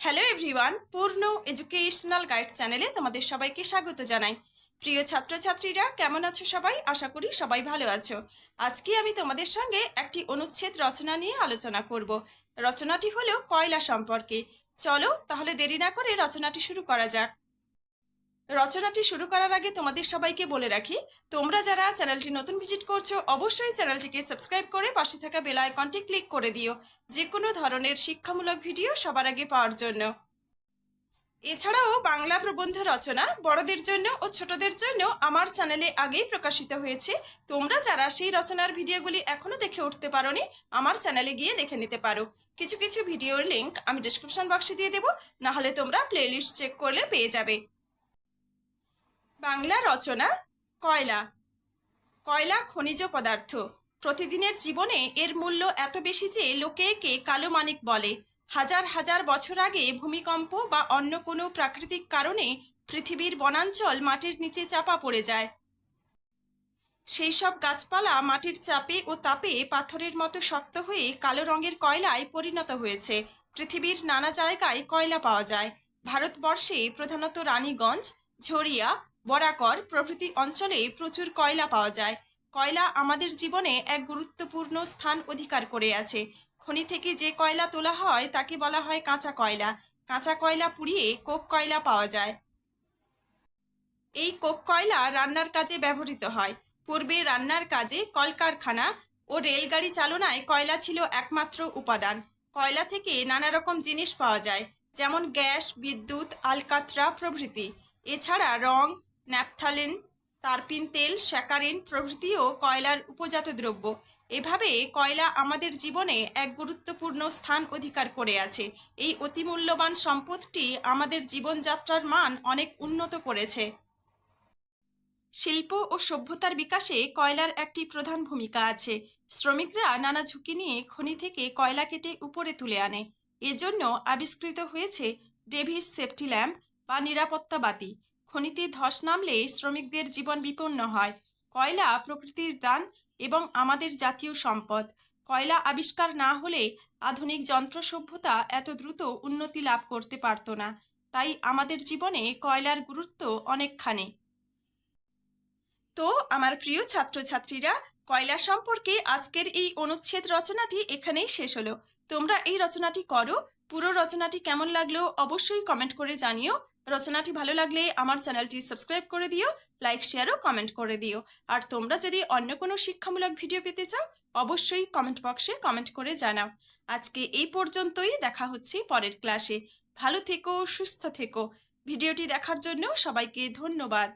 Hello everyone Purno educational guide চ্যানেলে তোমাদের সবাইকে স্বাগত জানাই। প্রিয় ছাত্রছাত্রীরা, কেমন আছো সবাই? আশা করি সবাই ভালো আছো। আজকে আমি তোমাদের সঙ্গে একটি অনুচ্ছেদ রচনা নিয়ে আলোচনা করব। রচনাটি হলো কয়লা সম্পর্কে। চলো তাহলে দেরি না করে রচনাটি শুরু করা যাক। রচনাটি শুরু করার আগে তোমাদের সবাইকে বলে রাখি, তোমরা যারা চ্যানেলটি নতুন ভিজিট করছ, অবশ্যই চ্যানেলটিকে সাবস্ক্রাইব করে পাশে থাকা বেল আইকনটি ক্লিক করে দিও। যে কোনো ধরনের শিক্ষামূলক ভিডিও সবার আগে পাওয়ার জন্য। এছাড়াও বাংলা প্রবন্ধ রচনা বড়দের জন্য ও ছোটদের জন্য আমার চ্যানেলে আগেই প্রকাশিত হয়েছে। তোমরা যারা সেই রচনার ভিডিওগুলি এখনও দেখে উঠতে পারোনি, আমার চ্যানেলে গিয়ে দেখে নিতে পারো। কিছু কিছু ভিডিওর লিংক আমি ডিসক্রিপশন বক্সে দিয়ে দেবো, নাহলে তোমরা প্লেলিস্ট চেক করলে পেয়ে যাবে। বাংলা রচনা, কয়লা। কয়লা খনিজ পদার্থ। প্রতিদিনের জীবনে এর মূল্য এত বেশি যে লোকে একে কালো মানিক বলে। হাজার হাজার বছর আগে ভূমিকম্প বা অন্য কোনো প্রাকৃতিক কারণে পৃথিবীর বনাঞ্চল মাটির নিচে চাপা পড়ে যায়। সেই সব গাছপালা মাটির চাপে ও তাপে পাথরের মতো শক্ত হয়ে কালো রঙের কয়লায় পরিণত হয়েছে। পৃথিবীর নানা জায়গায় কয়লা পাওয়া যায়। ভারতবর্ষে প্রধানত রানীগঞ্জ, ঝরিয়া বরাকর প্রভৃতি অঞ্চলে প্রচুর কয়লা পাওয়া যায়। কয়লা আমাদের জীবনে এক গুরুত্বপূর্ণ স্থান অধিকার করে আছে। খনি থেকে যে কয়লা তোলা হয় তাকে বলা হয় কাঁচা কয়লা। কাঁচা কয়লা পুড়িয়ে কোক কয়লা পাওয়া যায়। এই কোক কয়লা রান্নার কাজে ব্যবহৃত হয়। পূর্বে রান্নার কাজে কলকারখানা ও রেলগাড়ি চালনায় কয়লা ছিল একমাত্র উপাদান। কয়লা থেকে নানা রকম জিনিস পাওয়া যায়, যেমন গ্যাস, বিদ্যুৎ, আলকাতরা প্রভৃতি। এছাড়া রং ন্যাপথালিন, তারপিন তেল, স্যাকারিন প্রভৃতিও কয়লার উপজাত দ্রব্য। এভাবে কয়লা আমাদের জীবনে এক গুরুত্বপূর্ণ স্থান অধিকার করে আছে। এই অতিমূল্যবান সম্পদটি আমাদের জীবনযাত্রার মান অনেক উন্নত করেছে। শিল্প ও সভ্যতার বিকাশে কয়লার একটি প্রধান ভূমিকা আছে। শ্রমিকরা নানা ঝুঁকি নিয়ে খনি থেকে কয়লা কেটে উপরে তুলে আনে। এজন্য আবিষ্কৃত হয়েছে ডেভিস সেফটি ল্যাম্প বা নিরাপত্তা বাতি। খনিতে ধস নামলে শ্রমিকদের জীবন বিপন্ন হয়। কয়লা প্রকৃতির দান এবং আমাদের জাতীয় সম্পদ। কয়লা আবিষ্কার না হলে আধুনিক যন্ত্র সভ্যতা এত দ্রুত উন্নতি লাভ করতে পারত না। তাই আমাদের জীবনে কয়লার গুরুত্ব অনেকখানি। তো, আমার প্রিয় ছাত্রছাত্রীরা, কয়লা সম্পর্কে আজকের এই অনুচ্ছেদ রচনাটি এখানেই শেষ হলো। তোমরা এই রচনাটি করো। পুরো রচনাটি কেমন লাগল অবশ্যই কমেন্ট করে জানিও। রচনাটি ভালো লাগলে আমার চ্যানেলটি সাবস্ক্রাইব করে দিও, লাইক শেয়ার ও কমেন্ট করে দিও। আর তোমরা যদি অন্য কোনো শিক্ষামূলক ভিডিও পেতে চাও, অবশ্যই কমেন্ট বক্সে কমেন্ট করে জানাও। আজকে এই পর্যন্তই, দেখা হচ্ছে পরের ক্লাসে ভালো থেকো, সুস্থ থেকো। ভিডিওটি দেখার জন্য সবাইকে ধন্যবাদ।